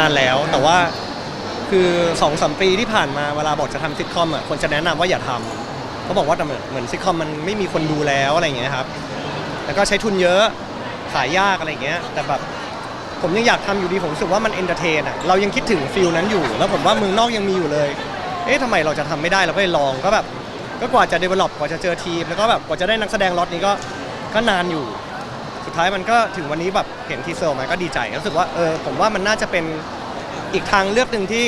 นานแล้ว แต่ว่าคือสองสามปีที่ผ่านมาเวลาบอกจะทำซิทคอมอะคนจะแนะนำว่าอย่าทำเขาบอกว่าแต่เหมือนเหมือนซิทคอมมันไม่มีคนดูแล้วอะไรอย่างเงี้ยครับ แล้วก็ใช้ทุนเยอะขายยากอะไรอย่างเงี้ย แต่แบบผมยังอยากทำอยู่ดีผมรู้สึกว่ามันเอนเตอร์เทนอะเรายังคิดถึงฟิลนั้นอยู่ แล้วผมว่าเมืองนอกยังมีอยู่เลย เอ๊ะทำไมเราจะทำไม่ได้เราก็เลยลองก็แบบ ก็กว่าจะ develop กว่าจะเจอทีม แล้วก็แบบกว่าจะได้นักแสดงล็อตนี้ก็ก็นานอยู่ สุดท้ายมันก็ถึงวันนี้แบบเห็นทีเซอร์ออกมาก็ดีใจรู้สึกว่าเออผมว่ามันน่าจะเป็นอีกทางเลือกหนึ่งที่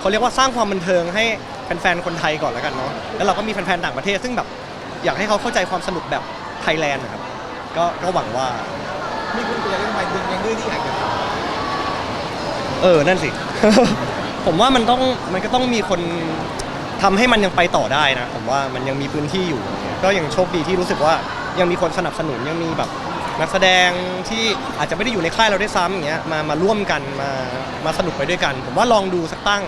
เขาเรียกว่าสร้างความบันเทิงให้แฟนๆคนไทยก่อนแล้วกันเนาะแล้วเราก็มีแฟนๆต่างประเทศ ซึ่งแบบอยากให้เขาเข้าใจความสนุกแบบไทยแลนด์นะครับก็ก็หวังว่ามีคุณเตือนเรื่องไปดึงยังดื้อที่อยากจะทเออนั่นสิ ผมว่ามันต้องมันก็ต้องมีคนทำให้มันยังไปต่อได้นะ ผมว่ามันยังมีพื้นที่อยู่ ก็ยังโชคดีที่รู้สึกว่ายังมีคนสนับสนุนยังมีแบบ นักแสดงที่อาจจะไม่ได้อยู่ในค่ายเราได้วยซ้ำอย่างเงี้ยมามาร่วมกันมามาสนุกไปด้วยกัน ผมว่าลองดูสักตั้ง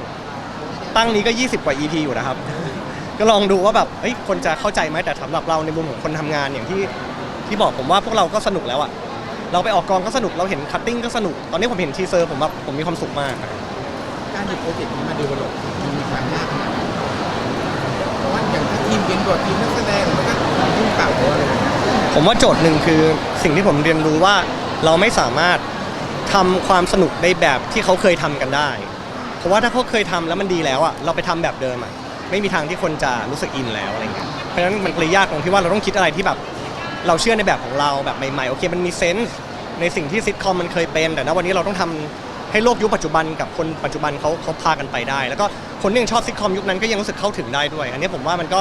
ตั้งนี้ก็ 20 กว่า EP อยู่นะครับ ก็ลองดูว่าแบบเอ้ยคนจะเข้าใจไหมแต่สำหรับเราในมุมของคนทำงานอย่างที่ที่บอกผมว่าพวกเราก็สนุกแล้วอะเราไปออกกองก็สนุกเราเห็นคัตติ้งก็สนุกตอนนี้ผมเห็นทีเซอร์ผมแบบผมมีความสุขมากครับ การหยิบโปรเจกต์นี้มาดูบลมันมีความยากขนาดไหนเพราะว่าอย่างถ้าทีมเขียนบททีมนักแสดงมันก็ยุ่งเก่าหรืออะไรอย่างเงี้ย ผมว่าโจทย์หนึ่งคือสิ่งที่ผมเรียนรู้ว่าเราไม่สามารถทำความสนุกในแบบที่เขาเคยทำกันได้ เพราะว่าถ้าเขาเคยทำแล้วมันดีแล้วอะเราไปทำแบบเดิมอะไม่มีทางที่คนจะรู้สึกอินแล้วอะไรเงี้ยเพราะฉะนั้นมันเลยยากตรงที่ว่าเราต้องคิดอะไรที่แบบ เราเชื่อในแบบของเราแบบใหม่ๆโอเคมันมีเซนส์ในสิ่งที่ซิทคอมมันเคยเป็น แต่ณวันนี้เราต้องทำให้โลกยุคปัจจุบันกับคนปัจจุบันเขาเขาพากันไปได้ แล้วก็คนที่ยังชอบซิทคอมยุคนั้นก็ยังรู้สึกเข้าถึงได้ด้วย อันนี้ผมว่ามันก็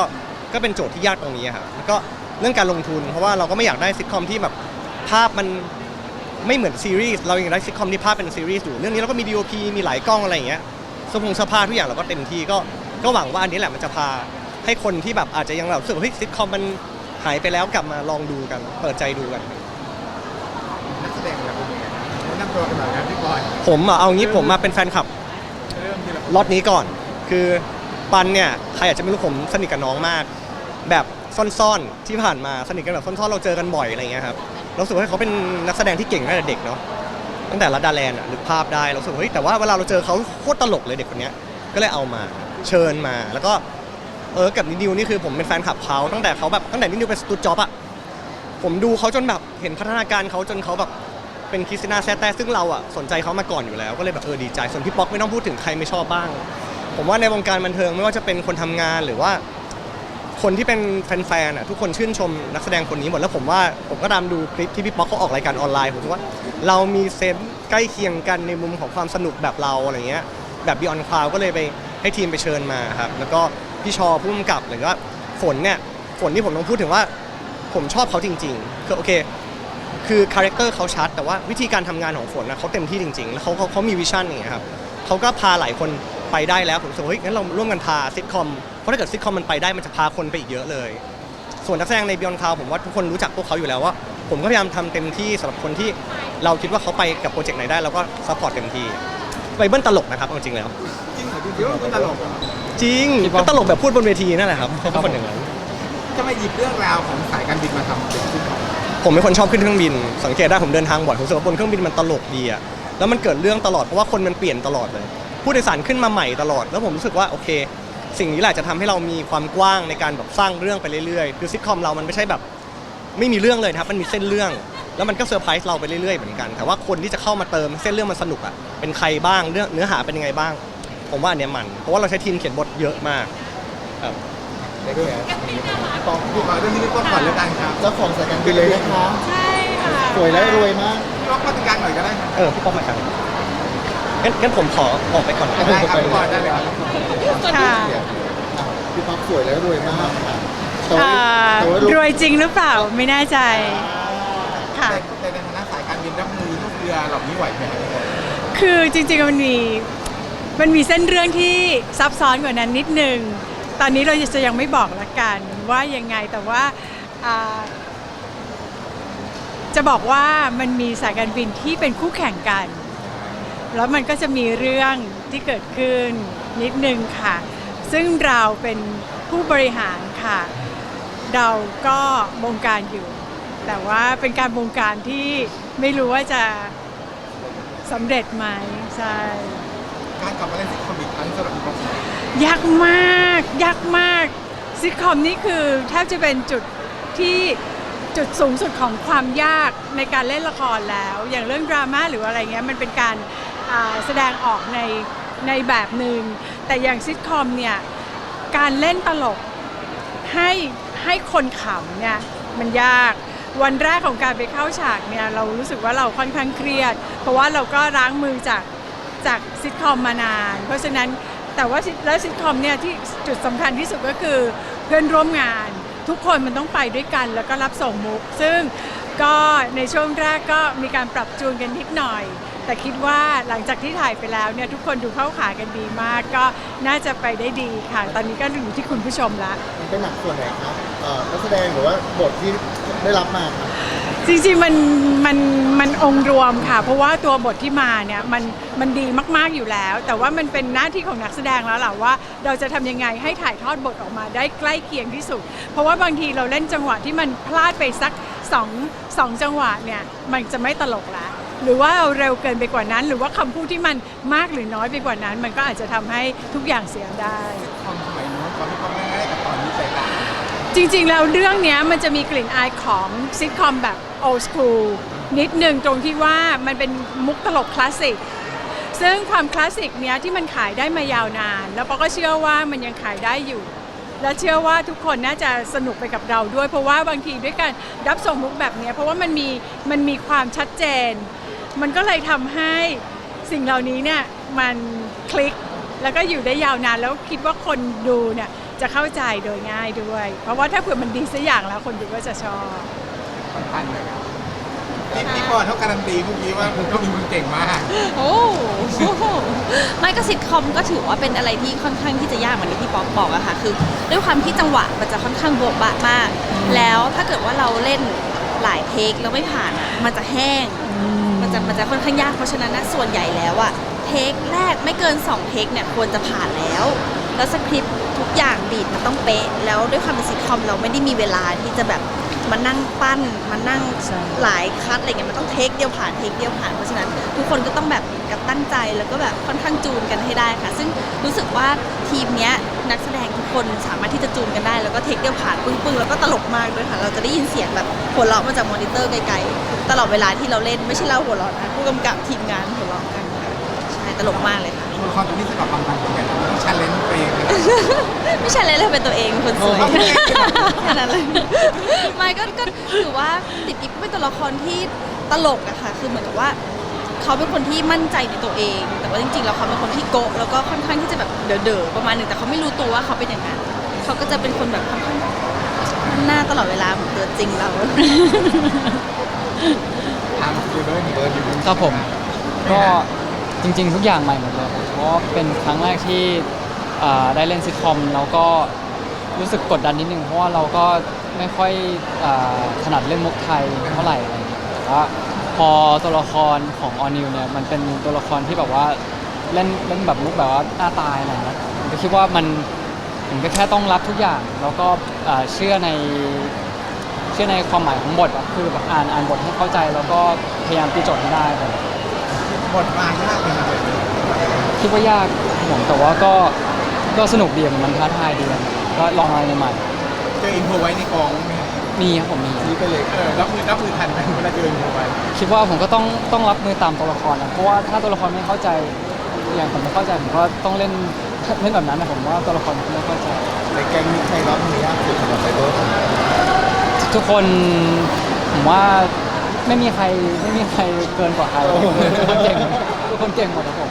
ก็เป็นโจทย์ที่ยากตรงนี้ครับแล้วก็ เรื่องการลงทุน เพราะว่าเราก็ไม่อยากได้ซิทคอมที่แบบภาพมันไม่เหมือนซีรีส์เรายังได้ซิทคอมที่ภาพเป็นซีรีส์อยู่เรื่องนี้เราก็มี DOP มีหลายกล้องอะไรอย่างเงี้ยสื้อผงสื้อผ้าทุกอย่างเราก็เต็มที่ก็ก็หวังว่าอันนี้แหละมันจะพาให้คนที่แบบอาจจะยังแบบรู้สึกว่าเฮ้ยซิทคอมมันหายไปแล้วกลับมาลองดูกัน เปิดใจดูกัน นักแสดงเราเป็นยังไงแนะนำตัวกันหน่อยนะพี่บอยผมอะเอางี้ผมมาเป็นแฟนคลับ เริ่มทีละคนล็อตนี้ก่อน คือปันเนี่ย ใครอาจจะไม่รู้ผมสนิทกับน้องมาก แบบ ซ่อนๆที่ผ่านมาสนิทกันแบบซ่อนๆเราเจอกันบ่อยอะไรเงี้ยครับเราสึกว่าเขาเป็นนักแสดงที่เก่งตั้งแต่เด็กเนาะตั้งแต่รัดดาแลนด์อะนึกภาพได้เราสึกว่าเฮ้ยแต่ว่าเวลาเราเจอเขาโคตรตลกเลยเด็กคนเนี้ยก็เลยเอามาเชิญมาแล้วก็เออกับนิดิวนี่คือผมเป็นแฟนคลับเขาตั้งแต่เขาแบบตั้งแต่นิดิวเป็นสตูดจ็อบอะผมดูเขาจนแบบเห็นพัฒนาการเขาจนเขาแบบเป็นคริสตินาแซตแต่ซึ่งเราอะสนใจเขามาก่อนอยู่แล้วก็เลยแบบเออดีใจส่วนพี่ป๊อกไม่ต้องพูดถึงใครไม่ชอบบ้าง ผมว่าในวงการบันเทิงไม่ว่าจะเป็นคนทำงานหรือว่า คนที่เป็นแฟนๆอะทุกคนชื่นชมนักแสดงคนนี้หมดแล้วผมว่าผมก็ตามดูคลิปที่พี่ป๊อกเขาออกรายการออนไลน์ผมว่าเรามีเซนส์ใกล้เคียงกันในมุมของความสนุกแบบเราอะไรเงี้ยแบบบิออนคลาวก็เลยไปให้ทีมไปเชิญมาครับแล้วก็พี่ชอผู้กำกับหรือว่าฝนเนี่ยฝนที่ผมต้องพูดถึงว่า ผมชอบเขาจริง ๆ คือโอเคคือคาแรคเตอร์เขาชัด แต่ว่าวิธีการทำงานของฝนนะเขาเต็มที่จริงๆ แล้วเขาเขาเขามีวิชั่นอย่างเงี้ยครับเขาก็พาหลายคนไปได้แล้วผมรู้สึกว่าเฮ้ยงั้นเราร่วมกันพาซิทคอม เพราะถ้าเกิดซิทคอมมันไปได้มันจะพาคนไปอีกเยอะเลย ส่วนนักแสดงในบิออนคาวผมว่าทุกคนรู้จักพวกเขาอยู่แล้วว่า ผมก็พยายามทำเต็มที่สำหรับคนที่เราคิดว่าเขาไปกับโปรเจกต์ไหนได้เราก็ซัพพอร์ตเต็มที่ไปเบิ้ลตลกนะครับเอาจริงแล้ว จริงเหรอจริงๆว่าเป็นตลกเหรอจริงก็ตลกแบบพูดบนเวทีนั่นแหละครับเขาเป็นคนอย่างนั้นจะมาหยิบเรื่องราวของสายการบินมาทำเป็นซิทคอมผมเป็นคนชอบขึ้นเครื่องบิน สังเกตได้ผมเดินทางบ่อยผมรู้สึกว่าบนเครื่องบินมันตลกดีอะแล้วมันเกิดเรื่องตลอดเพราะว่าคนมันเปลี่ยนตลอดเลย ผู้โดยสารขึ้นมาใหม่ตลอด แล้วผมรู้สึกว่าโอเค สิ่งนี้แหละจะทำให้เรามีความกว้างในการแบบสร้างเรื่องไปเรื่อยๆ คือซิทคอมเรามันไม่ใช่แบบไม่มีเรื่องเลยนะครับ มันมีเส้นเรื่อง แล้วมันก็เซอร์ไพรส์เราไปเรื่อยๆเหมือนกัน แต่ว่าคนที่จะเข้ามาเติมเส้นเรื่องมันสนุกอะเป็นใครบ้างเรื่องเนื้อหาเป็นยังไงบ้าง ผมว่าอันเนี้ยมัน เพราะว่าเราใช้ทีมเขียนบทเยอะมากครับได้ด้วยเหรอปองพี่บอยเรื่องนี้พี่ป้องก่อนแล้วกันครับเจ้าของสายการบินเลยนะคะใช่ค่ะสวยและรวยมากพี่ป้องมาตรการหน่อยก็ได้ครับเออพี่ป๊อกมาครับ งั้นงั้นผมขอออกไปก่อนนะได้ครับพี่บอยได้เลยครับค่ะอะ พี่ป๊อปสวยและรวยมากค่ะแต่อ่าว่าแต่ว่ารวยจริงหรือเปล่าไม่แน่ใจ ค่ะ แต่ในฐานะสายการบินรับมือลูกเรือเหล่านี้ไหวไหมคือจริงๆมันมีมันมีเส้นเรื่องที่ซับซ้อนกว่านั้นนิดนึง ตอนนี้เราจะยังไม่บอกละกันว่ายังไงแต่ว่าอ่า จะบอกว่ามันมีสายการบินที่เป็นคู่แข่งกัน แล้วมันก็จะมีเรื่องที่เกิดขึ้นนิดนึงค่ะ ซึ่งเราเป็นผู้บริหารค่ะ เราก็บงการอยู่ แต่ว่าเป็นการบงการที่ไม่รู้ว่าจะสำเร็จไหมใช่การกลับมาเล่นซิทคอมอีกครั้งสำหรับพี่ป๊อปยากมากยากมากซิทคอมนี่คือแทบจะเป็นจุดที่จุดสูงสุดของความยากในการเล่นละครแล้ว อย่างเรื่องดราม่าหรืออะไรเงี้ยมันเป็นการอ่า แสดงออกในในแบบหนึ่งแต่อย่างซิทคอมเนี่ยการเล่นตลกให้ให้คนขำเนี่ยมันยากวันแรกของการไปเข้าฉากเนี่ยเรารู้สึกว่าเราค่อนข้างเครียด เพราะว่าเราก็ล้างมือจากจากซิทคอมมานาน เพราะฉะนั้นแต่ว่าแล้วซิทคอมเนี่ยที่จุดสำคัญที่สุดก็คือเพื่อนร่วมงาน ทุกคนมันต้องไปด้วยกันแล้วก็รับส่งมุก ซึ่งก็ในช่วงแรกก็มีการปรับจูนกันนิดหน่อย แต่คิดว่าหลังจากที่ถ่ายไปแล้วเนี่ยทุกคนดูเข้าขากันดีมาก ก็น่าจะไปได้ดีค่ะ ตอนนี้ก็อยู่ที่คุณผู้ชมละ มันเป็นหนักส่วนไหนครับเอ่อนักแสดงหรือว่าบทที่ได้รับมาครับจริงๆมันมันมันองค์รวมค่ะ เพราะว่าตัวบทที่มาเนี่ยมันมันดีมากๆอยู่แล้ว แต่ว่ามันเป็นหน้าที่ของนักแสดงแล้วล่ะว่า เราจะทำยังไงให้ถ่ายทอดบทออกมาได้ใกล้เคียงที่สุด เพราะว่าบางทีเราเล่นจังหวะที่มันพลาดไปสักสองสองจังหวะเนี่ยมันจะไม่ตลกละ หรือว่าเราเร็วเกินไปกว่านั้น หรือว่าคำพูดที่มันมากหรือน้อยไปกว่านั้น มันก็อาจจะทำให้ทุกอย่างเสียได้คอมสมัยนู้นตอนพี่ป๊อปแรกๆกับตอนนี้แตกต่างจริงๆแล้วเรื่องนี้มันจะมีกลิ่นอายของซิทคอมแบบ old school นิดหนึ่งตรงที่ว่ามันเป็นมุกตลกคลาสสิกซึ่งความคลาสสิกเนี้ยที่มันขายได้มายาวนาน แล้วปอก็เชื่อว่ามันยังขายได้อยู่ และเชื่อว่าทุกคนน่าจะสนุกไปกับเราด้วย เพราะว่าบางทีด้วยการรับส่งมุกแบบนี้เพราะว่ามันมีมันมีความชัดเจน มันก็เลยทำให้สิ่งเหล่านี้เนี่ยมันคลิกแล้วก็อยู่ได้ยาวนานแล้วคิดว่าคนดูเนี่ยจะเข้าใจโดยง่ายด้วย เพราะว่าถ้าเผื่อมันดีสักอย่างแล้วคนดูก็จะชอบค่อนข้างเลยครับพี่พี่ปอนเขาการันตีเมื่อกี้ว่าเขาเป็นคนเก่งมากโอ้โหไม่ก็ซิทคอมก็ถือว่าเป็นอะไรที่ค่อนข้างที่จะยากเหมือนที่พี่ป๊อกบอกอะค่ะคือ ด้วยความที่จังหวะมันจะค่อนข้างโบะบะมาก แล้วถ้าเกิดว่าเราเล่นหลายเทคแล้วไม่ผ่านอะมันจะแห้งมัน จะมันจะค่อนข้างยากเพราะฉะนั้นนะส่วนใหญ่แล้วอะเทคแรกไม่เกิน2เทคเนี่ยควรจะผ่านแล้ว แล้วสคริปต์ทุกอย่างบีดมันต้องเป๊ะ แล้วด้วยความเป็นซิทคอมเราไม่ได้มีเวลาที่จะแบบ มานั่งปั้นมานั่งใช่ หลายคัดอะไรเงี้ยมันต้องเทคเดียวผ่านเทคเดียวผ่านเพราะฉะนั้น ทุกคนก็ต้องแบบกับตั้งใจแล้วก็แบบค่อนข้างจูนกันให้ได้ค่ะ ซึ่งรู้สึกว่าทีมเนี้ยนักแสดงทุกคนสามารถที่จะจูนกันได้แล้วก็เทคเดียวผ่านปึ้งๆแล้วก็ตลกมากด้วยค่ะ เราจะได้ยินเสียงแบบหัวเราะมาจากมอนิเตอร์ไกลๆตลอดเวลาที่เราเล่นไม่ใช่เราหัวเราะนะผู้กำกับทีมงานหัวเราะกันค่ะใช่ตลกมากเลยค่ะ ตัวละครตัวนี้สำหรับความพันธุ์กันต้องชันเลนตัวเองเลยนะ ไม่ใช่เลยเลยเป็นตัวเองคนสวยโอ้โหแค่นั้นเลยไม่ก็ก็ถือว่าติดกิ๊บเป็นตัวละครที่ตลกอะค่ะ คือเหมือนกับว่า เขาเป็นคนที่มั่นใจในตัวเอง แต่ว่าจริงๆแล้วเขาเป็นคนที่โกะแล้วก็ค่อนข้างที่จะแบบเด๋อๆประมาณหนึ่งแต่เขาไม่รู้ตัวว่าเขาเป็นอย่างนั้นเขาก็จะเป็นคนแบบค่อนข้างหน้าตลอดเวลาเหมือนตัวจริงเรา ถามคือเบิร์ดเบิร์ดอยู่ครับผม ก็ จริง ๆ ทุกอย่างใหม่หมดเลยครับเพราะว่าเป็นครั้งแรกที่อ่าได้เล่นซิทคอมแล้วก็รู้สึกกดดันนิดนึงเพราะว่าเราก็ไม่ค่อยอาถนัดเล่นมุกไทยเท่าไหร่อะไรอย่างเงี้ยแต่ว่าพอตัวละครของออนิวเนี่ยมันเป็นตัวละครที่แบบว่าเล่นเล่นแบบมุกแบบว่าหน้าตายอะไรอย่างเงี้ยผมก็คิดว่ามันผมก็แค่ต้องรับทุกอย่าง แล้วก็อ่าเชื่อใน เชื่อในความหมายของบทอะคือแบบอ่านอ่านบทให้เข้าใจแล้วก็พยายามตีโจทย์ให้ได้ครับ บทมายากเป็นเลยคิดว่ายากครับผมแต่ว่าก็ก็สนุกดีอะมันท้าทายดีอะก็ลองอะไรใหม่เจออินโฟไว้ในกองไหมครับๆมีครับผมมีนี่ไปเลยเออรับมือรับมือทันไหมเวลาเจออินโฟไว้คิดว่าผมก็ต้องต้องรับมือตามตัวละครนะเพราะว่าถ้าตัวละครไม่เข้าใจอย่างผมไม่เข้าใจผมก็ต้องเล่นเล่นแบบนั้นนะผมว่าตัวละครไม่เข้าใจ ในแกงนี้ใครรับมือยากสุดสำหรับไซเบอร์ของเราทุกคนผมว่า ไม่มีใครไม่มีใครเกินกว่าใครทุกคนเก่งทุกคนเก่งหมดครับผม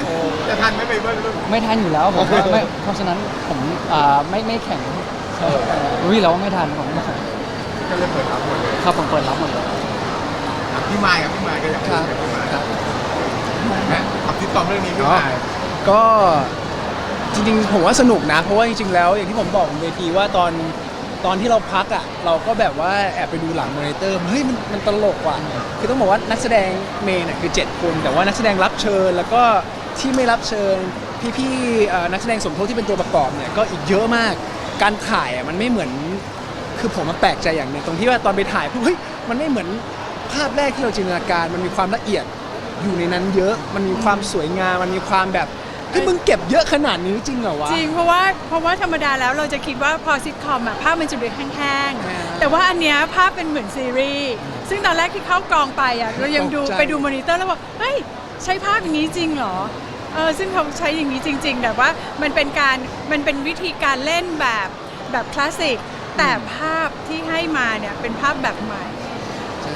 จะทันไหมไปเบิร์ดไม่ทันอยู่แล้วผมว่าไม่เพราะฉะนั้นผมอ่าไม่ไม่แข่งรู้อยู่แล้วว่าไม่ทันผมก็เลยเปิดรับหมดเลยครับผมเปิดรับหมดเลยอะพี่มายครับพี่มายก็อยากพูดกับพี่มายนะขับทิศตอมเรื่องนี้พี่มายก็จริงๆผมว่าสนุกนะ เพราะว่าจริงๆแล้วอย่างที่ผมบอกบนเวทีว่าตอน ตอนที่เราพักอะเราก็แบบว่าแอบไปดูหลังมอนิเตอร์เฮ้ยมันมันตลกว่ะคือต้องบอกว่านักแสดงเมนเนี่ยคือ 7 คน แต่ว่านักแสดงรับเชิญแล้วก็ที่ไม่รับเชิญพี่ๆนักแสดงสมทบที่เป็นตัวประกอบเนี่ยก็อีกเยอะมากการถ่ายอะมันไม่เหมือนคือผมมาแปลกใจอย่างหนึ่งตรงที่ว่าตอนไปถ่ายปุ๊บเฮ้ยมันไม่เหมือนภาพแรกที่เราจินตนาการมันมีความละเอียดอยู่ในนั้นเยอะ มันมีความสวยงาม มันมีความแบบ เฮ้ยมึงเก็บเยอะขนาดนี้จริงเหรอวะ จริงเพราะว่าเพราะว่าธรรมดาแล้วเราจะคิดว่าพอซิทคอมอะภาพมันจะดูแห้งอ่าๆ แต่ว่าอันเนี้ยภาพเป็นเหมือนซีรีส์ซึ่งตอนแรกที่เข้ากองไปอะเรายังดูตกใจ ไปดูมอนิเตอร์แล้วบอกเฮ้ยใช้ภาพอย่างนี้จริงเหรอเออซึ่งเขาใช้อย่างนี้จริง ๆ แต่ว่ามันเป็นการมันเป็นวิธีการเล่นแบบแบบคลาสสิกแต่ภาพที่ให้มาเนี่ยเป็นภาพแบบใหม่ใช่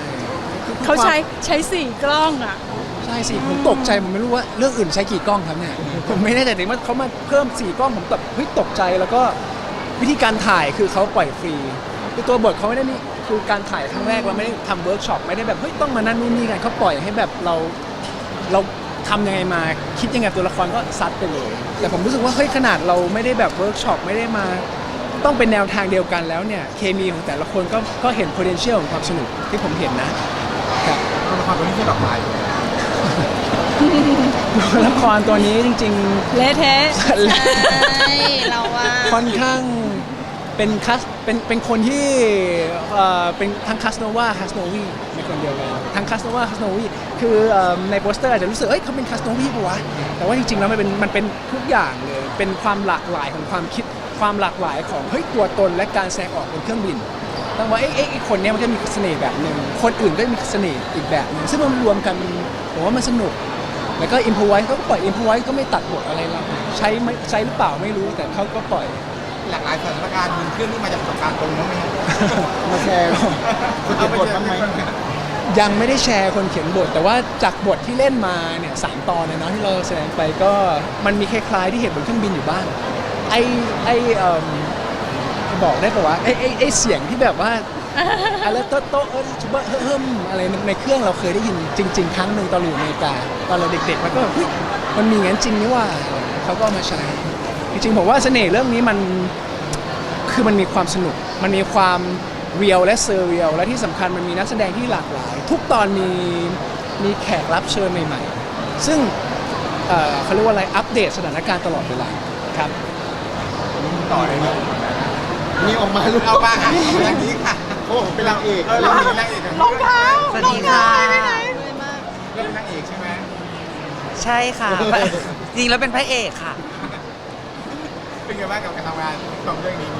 คือเขาใช้ใช้สี่กล้องอะใช่สิผมตกใจผมไม่รู้ว่าเรื่องอื่นใช้กี่กล้องครับเนี่ยผมไม่แน่ใจแต่ว่าเขามาเพิ่มสี่กล้องผมแบบเฮ้ยตกใจแล้วก็วิธีการถ่ายคือเขาปล่อยฟรีคือตัวบทเขาไม่ได้มีคือการถ่ายครั้งแรกเราไม่ได้ทำเวิร์กช็อปไม่ได้แบบเฮ้ยต้องมานั่นนู่นนี่กันเขาปล่อยให้แบบเราเราทำยังไงมาคิดยังไงตัวละครก็ซัดไปเลย แต่ผมรู้สึกว่าเฮ้ยขนาดเราไม่ได้แบบเวิร์กช็อปไม่ได้มา ต้องเป็นแนวทางเดียวกันแล้วเนี่ยเคมีของแต่ละคนก็ก็เห็น potential ของความสนุกที่ผมเห็นนะครับ ตัวละครตัวนี้คือดอกไม้ ละครตัวนี้จริง เละเทะๆใช่เราว่าค่อนข้างเป็นคัสเป็นเป็นคนที่เอ่อเป็นทั้งคัสโนวาคัสโนวีในคนเดียวกันทั้งคัสโนวาคัสโนวีคือเอิ่มในโปสเตอร์อาจจะรู้สึกเอ้ยเขาเป็นคัสโนวีปะวะแต่ว่าจริงๆแล้วมันเป็นมันเป็นทุกอย่างเลยเป็นความหลากหลายของความคิดความหลากหลายของเฮ้ยตัวตนและการแสดงออกบนเครื่องบิน ต้องว่าเอ้ยเอ้ยไอ้คนเนี้ยมันก็มีเสน่ห์แบบหนึ่งคนอื่นก็มีเสน่ห์อีกแบบหนึ่งซึ่งมันรวมกันผมว่ามันสนุก แล้วก็อิมพอไว้เขาก็ปล่อยอิมพอไว้ก็ไม่ตัดบทอะไรเราใช้ไม่ใช้หรือเปล่าไม่รู้แต่เขาก็ปล่อย หลากหลายสถานการณ์มีเครื่องที่มาจากประสบการณ์ตรงนั้นไหมครับมาแชร์คนเขียนบทบ้างไหมยังไม่ได้แชร์คนเขียนบท แต่ว่าจากบทที่เล่นมาเนี่ยสามตอนเนี่ยเนาะที่เราแสดงไปก็มันมีคล้ายๆที่เห็นบนเครื่องบินอยู่บ้างไอไอเอ่มบอกได้ปะวะไอไอไอเสียงที่แบบว่า อะไรโต๊ะโต๊ะเออชุบะเฮิ่มอะไรในเครื่องเราเคยได้ยินจริง ๆ ครั้งหนึ่งตอนเราอยู่อเมริกาตอนเราเด็กๆมันก็แบบเฮ้ยมันมีงั้นจริงนี่ว่าเขาก็เอามาใช้จริงๆผมว่าเสน่ห์เรื่องนี้มันคือมันมีความสนุก มันมีความเรียลและเซอร์เรียลและที่สำคัญมันมีนักแสดงที่หลากหลาย ทุกตอนมีมีแขกรับเชิญใหม่ๆ ซึ่งเอ่อเขาเรียกว่าอะไรอัปเดตสถานการณ์ตลอดเวลาครับต่อเลยนะมีออกมาลูกเอามาค่ะเอามาอย่างนี้ค่ะ เขาบอกเป็นนางเอกเออเรื่เราองเป็นนี้นางเอกรองเท้าสวัสดีค่ะเรื่องนางเอกใช่ไหมใช่ค่ะ จริงแล้วเป็นพระเอกค่ะ เป็นไงบ้างกับการทำงานของเรื่องนี้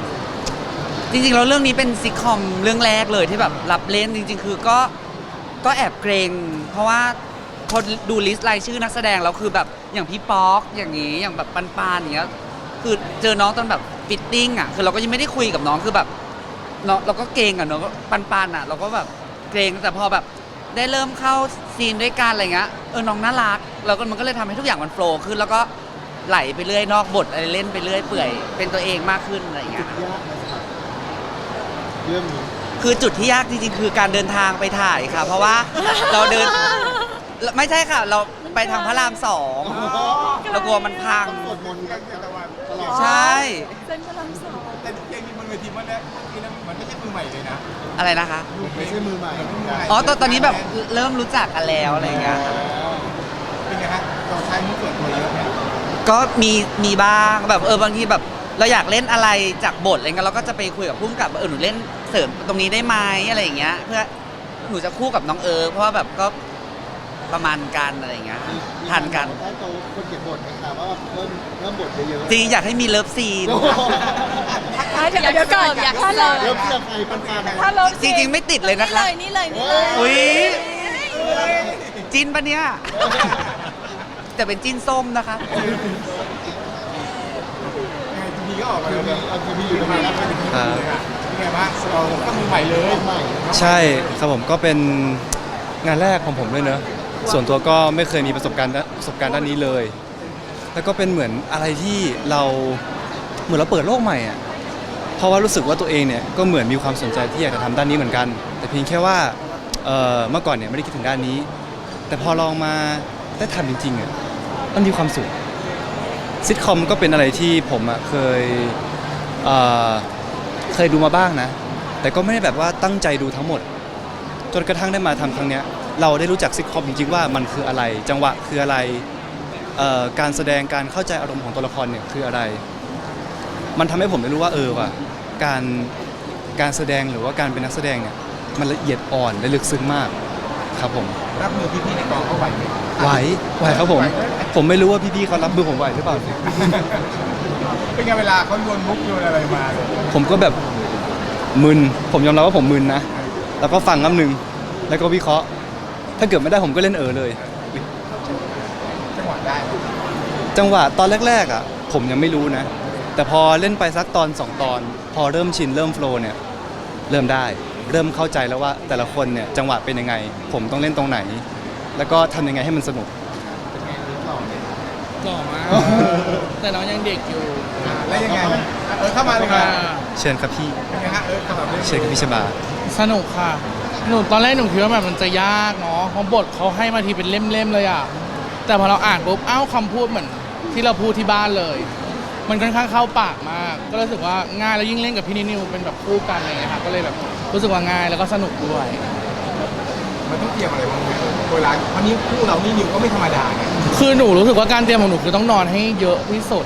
จริงๆแล้วเรื่องนี้เป็นซิทคอมเรื่องแรกเลยที่แบบรับเล่นจริง ๆ คือก็ก็แอบเกรง เพราะว่าพอดูลิสต์รายชื่อนักแสดงแล้วคือแบบอย่างพี่ป๊อกอย่างนี้อย่างแบบปันปานๆอย่างเงี้ยคือเจอน้องตอนแบบฟิตติ้งอะคือเราก็ยังไม่ได้คุยกับน้องคือแบบ เนาะเราก็เกรงอะเนาะปันปานๆอะเราก็แบบเกรงแต่พอแบบได้เริ่มเข้าซีนด้วยกันอะไรเงี้ยเออน้องน่ารักแล้วก็มันก็เลยทำให้ทุกอย่างมันโฟล์ขึ้น แล้วก็ไหลไปเรื่อยนอกบทอะไรเล่นไปเรื่อยเปื่อยเป็นตัวเองมากขึ้นอะไรเงี้ย ยากนะครับเรื่องนี้คือจุดที่ยากจริงๆ คือการเดินทางไปถ่ายค่ะ เพราะว่าเราเดินไม่ใช่ค่ะ เราไปทางพระรามสองเรากลัวมันพัง สวดมนต์กันตลอดใช่ เส้นพระรามสอง แต่เพลงนี้บนเวทีมันเนี่ยนี่นะมันไม่ใช่มือใหม่เลยนะอะไรนะคะ ไม่ใช่มือใหม่อ๋อตอนตอนนี้แบบเริ่มรู้จักกันแล้วอะไรอย่างเงี้ย เป็นไงฮะเราใช้มุกส่วนตัวเยอะไหมก็มีมีบ้างแบบเออบางทีแบบ เราอยากเล่นอะไรจากบทอะไรเงี้ยเราก็จะไปคุยกับพุ่มกับว่าเออหนูเล่นเสริมตรงนี้ได้ไหมอะไรอย่างเงี้ย เพื่อหนูจะคู่กับน้องเอิร์กเพราะว่าแบบก็ประมาณกันอะไรอย่างเงี้ยทันกันได้โตคนเขียนบทไหมคะว่าเพิ่มเพิ่มบทเยอะๆจริงอยากให้มีเลิฟซีน โอ้โหอะ เดี๋ยวเดี๋ยวก่อนอยากถ้าเสิเราร์ฟเริ่มเชื่อใครปันปันถ้าเราจริงๆไม่ติดเลยนะคะ นี่เลยนี่เลยอุ้ยจินปะเนี่ย แต่เป็นจินส้มนะคะไงทีนี้ก็ออกมาคือแล้วมีเนี่ยเอาทีวีอยู่ตรงนี้แล้วเป็นทีเลยอะเป็นไงบ้างเราก็มือใหม่เลยใหม่ใช่ครับผมก็เป็นงานแรกของผมด้วยเนอะส่วนตัวก็ไม่เคยมีประสบการณ์ด้านประสบการณ์ด้านนี้เลย แล้วก็เป็นเหมือนอะไรที่เราเหมือนเราเปิดโลกใหม่อะ เพราะว่ารู้สึกว่าตัวเองเนี่ยก็เหมือนมีความสนใจที่อยากจะทำด้านนี้เหมือนกัน แต่เพียงแค่ว่าเอ่อเมื่อก่อนเนี่ยไม่ได้คิดถึงด้านนี้ แต่พอลองมาได้ทำจริงๆอะมันมีความสุขซิทคอมก็เป็นอะไรที่ผมอะเคยเอ่อเคยดูมาบ้างนะ แต่ก็ไม่ได้แบบว่าตั้งใจดูทั้งหมด จนกระทั่งได้มาทำครั้งเนี้ยเราได้รู้จักซิทคอมจริงๆว่ามันคืออะไร จังหวะคืออะไรเอ่อการแสดงการเข้าใจอารมณ์ของตัวละครเนี่ยคืออะไร มันทำให้ผมได้รู้ว่าเออว่ะ การการแสดงหรือว่าการเป็นนักแสดงเนี่ยมันละเอียดอ่อนและลึกซึ้งมากครับผม รับมือพี่ๆในกองเขาไหวไหมไหวไหวครับผม ผมไม่รู้ว่าพี่ๆเขารับมือผมไหวหรือเปล่า เป็นไงเวลาเขาโยนมุกโยนอะไรมาเลยผมก็แบบมึน ผมยอมรับว่าผมมึนนะ แล้วก็ฟังคำหนึ่ง แล้วก็วิเคราะห์ ถ้าเกิดไม่ได้ผมก็เล่นเออเลย จังหวะได้ จังหวะตอนแรกๆอะ ผมยังไม่รู้นะ แต่พอเล่นไปสักตอนสองตอน พอเริ่มชินเริ่มโฟล์เนี่ยเริ่มได้ เริ่มเข้าใจแล้วว่าแต่ละคนเนี่ยจังหวะเป็นยังไง ผมต้องเล่นตรงไหน แล้วก็ทำยังไงให้มันสนุก หล่อมากแต่น้องยังเด็กอยู่อ่าแล้วยังไงเออเข้ามาเลยมามาเชิญครับพี่เป็นไงฮะเออเข้ามาเล่นเชิญครับพี่ชบา สนุกค่ะ หนูตอนแรกหนูคิดว่าแบบมันจะยากเนาะเพราะบทเขาให้มาทีเป็นเล่มๆเลยอะแต่พอเราอ่านปุ๊บอ้าวคำพูดเหมือนที่เราพูดที่บ้านเลย มันค่อนข้างเข้าปากมาก ก็รู้สึกว่าง่ายแล้วยิ่งเล่นกับพี่นิวเป็นแบบคู่กันอะไรอย่างเงี้ยค่ะก็เลยแบบรู้สึกว่าง่ายแล้วก็สนุกด้วย มันต้องเตรียมอะไรบ้างไหมเวลาเพราะนี้คู่เรานี่นิวก็ไม่ธรรมดาไงคือหนูรู้สึกว่าการเตรียมของหนูคือต้องนอนให้เยอะที่สุด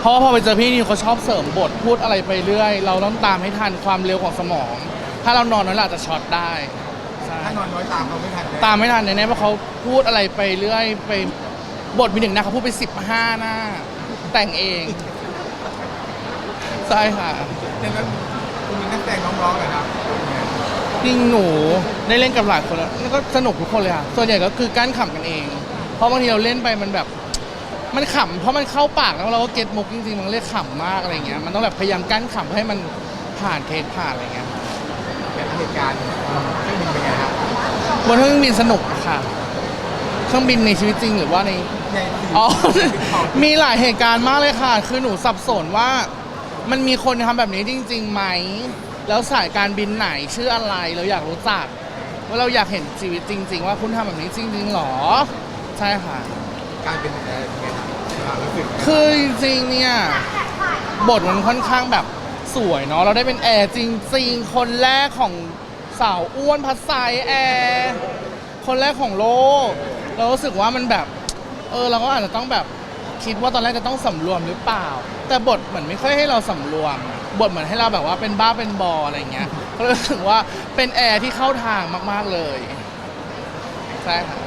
เพราะว่าพอไปเจอพี่นิวเขาชอบเสริมบทพูดอะไรไปเรื่อย เราต้องตามให้ทันความเร็วของสมอง ถ้าเรานอนน้อยเราอาจจะช็อตได้ใช่ถ้านอนน้อยตามเขาไม่ทันเลยตามไม่ทันแน่ๆเพราะเขาพูดอะไรไปเรื่อยไปบทมีหนึ่งหน้าเขาพูดไปสิบห้าหน้า แต่งเอง ใช่ค่ะดังนั้นคุณมีนักแต่งน้องๆเลยครับจริงหนูได้เล่นกับหลายคนแล้วแล้วก็สนุกทุกคนเลยค่ะส่วนใหญ่ก็คือกั้นขำกันเอง เพราะบางทีเราเล่นไปมันแบบ มันขำเพราะมันเข้าปากแล้วเราก็เก็ตมุกจริงๆมันเลยขำมากอะไรเงี้ยมันต้องแบบพยายามกั้นขำเพื่อให้มันผ่านเทคผ่านอะไรเงี้ยแบบเหตุการณ์เครื่องบินเป็นไงครับบนเครื่องบินสนุกอะค่ะ เครื่องบินในชีวิตจริงหรือว่าในในสี่อ๋อของมีหลายเหตุการณ์มากเลยค่ะ คือหนูสับสนว่า มันมีคนทำแบบนี้จริง ๆ ไหม แล้วสายการบินไหนชื่ออะไรเราอยากรู้จัก ว่าเราอยากเห็นชีวิตจริง ๆ ว่าคุณทำแบบนี้จริง ๆหรอ ใช่ค่ะการเป็นเอ่อเป็นไงครับความรู้สึกคือจริงๆเนี่ยบทมันค่อนข้างแบบสวยเนาะเราได้เป็นแอร์จริง ๆ คนแรกของสาวอ้วนพัดสายแอร์คนแรกของโลก เรารู้สึกว่ามันแบบ เออเราก็อาจจะต้องแบบ คิดว่าตอนแรกจะต้องสำรวมหรือเปล่า แต่บทเหมือนไม่ค่อยให้เราสำรวม บทเหมือนให้เราแบบว่าเป็นบ้าเป็นบออะไรอย่างเงี้ยก็เลยรู้สึกว่าเป็นแอร์ที่เข้าทางมาก ๆเลยใช่ค่ะ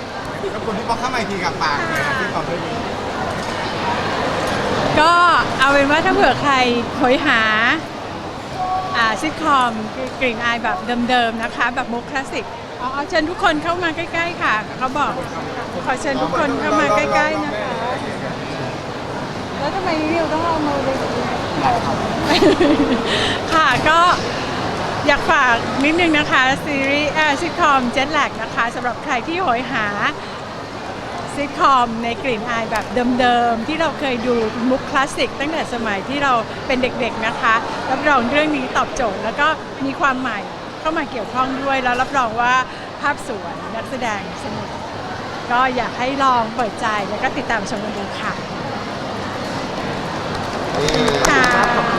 แล้วคนที่พอเข้ามาอีกทีกับปากเลยครับที่ตอบได้ดีก็เอาเป็นว่าถ้าเผื่อใครโหยหาอ่าซิทคอมกลิ่นอายแบบเดิมๆนะคะ แบบมุกคลาสสิกอ๋อเอาเชิญทุกคนเข้ามาใกล้ ๆ ค่ะเขาบอกขอเชิญทุกคนเข้ามาใกล้ๆนะคะ แล้วทำไมนิวต้องเอามือไปค่ะก็อยากฝากนิดนึงนะคะซีรีส์ซิทคอมเจ็ตแลกนะคะสำหรับใครที่โหยหาซิทคอมในกลิ่นอายแบบเดิมๆ ที่เราเคยดูมุกคลาสสิก ตั้งแต่สมัยที่เราเป็นเด็กๆนะคะ รับรองเรื่องนี้ตอบโจทย์แล้วก็มีความใหม่เข้ามาเกี่ยวข้องด้วยแล้วรับรองว่าภาพสวยนักแสดงสนุกก็อยากให้ลองเปิดใจแล้วก็ติดตามชมกันดูค่ะ ค่ะ